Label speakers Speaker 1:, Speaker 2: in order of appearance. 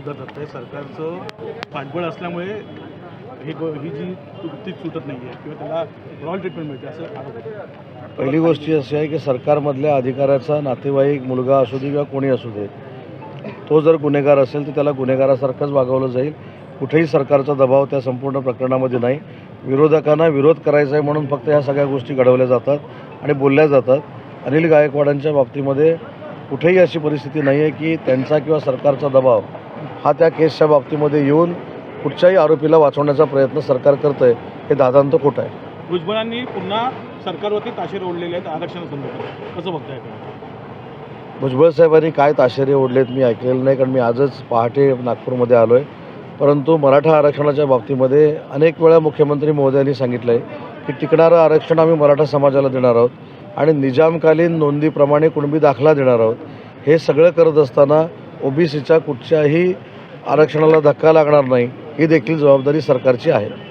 Speaker 1: जबाबदार धरताय सरकारचं पाठबळ असल्यामुळे हे ही जी वृत्ती सुटत नाही आहे किंवा त्याला रॉयल ट्रीटमेंट मिळते असं आरोप
Speaker 2: पहिली गोष्ट अशी आहे की सरकारमधल्या अधिकाऱ्याचा नातेवाईक मुलगा असू दे किंवा कोणी असू दे तो जर गुन्हेगार असेल तर त्याला गुन्हेगारासारखंच वागवलं जाईल. कुठेही सरकारचा दबाव त्या संपूर्ण प्रकरणामध्ये नाही. विरोधकांना विरोध करायचा आहे म्हणून फक्त ह्या सगळ्या गोष्टी घडवल्या जातात आणि बोलल्या जातात. अनिल गायकवाडांच्या बाबतीमध्ये कुठेही अशी परिस्थिती नाही आहे की त्यांचा किंवा सरकारचा दबाव हा त्या केसच्या बाबतीमध्ये येऊन कुठच्याही आरोपीला वाचवण्याचा प्रयत्न सरकार करतं आहे हे दादांत खोटं आहे.
Speaker 1: भुजबळांनी पुन्हा सरकारवरती ताशेरे ओढलेले आहेत आरक्षणासंदर्भात कसं बघताय
Speaker 2: भुजबळ साहेबांनी काय ताशेरे ओढलेत मी ऐकलेलं नाही कारण मी आजच पहाटे नागपूरमध्ये आलो आहे परंतु मराठा आरक्षणाच्या बाबतीमध्ये अनेक वेळा मुख्यमंत्री महोदयांनी सांगितलं आहे की टिकणारं आरक्षण आम्ही मराठा समाजाला देणार आहोत आणि निजामकालीन नोंदीप्रमाणे कुणबी दाखला देणार आहोत. हे सगळं करत असताना ओबीसीच्या कुठच्याही आरक्षणाला धक्का लागणार नाही ही देखील जबाबदारी सरकारची आहे.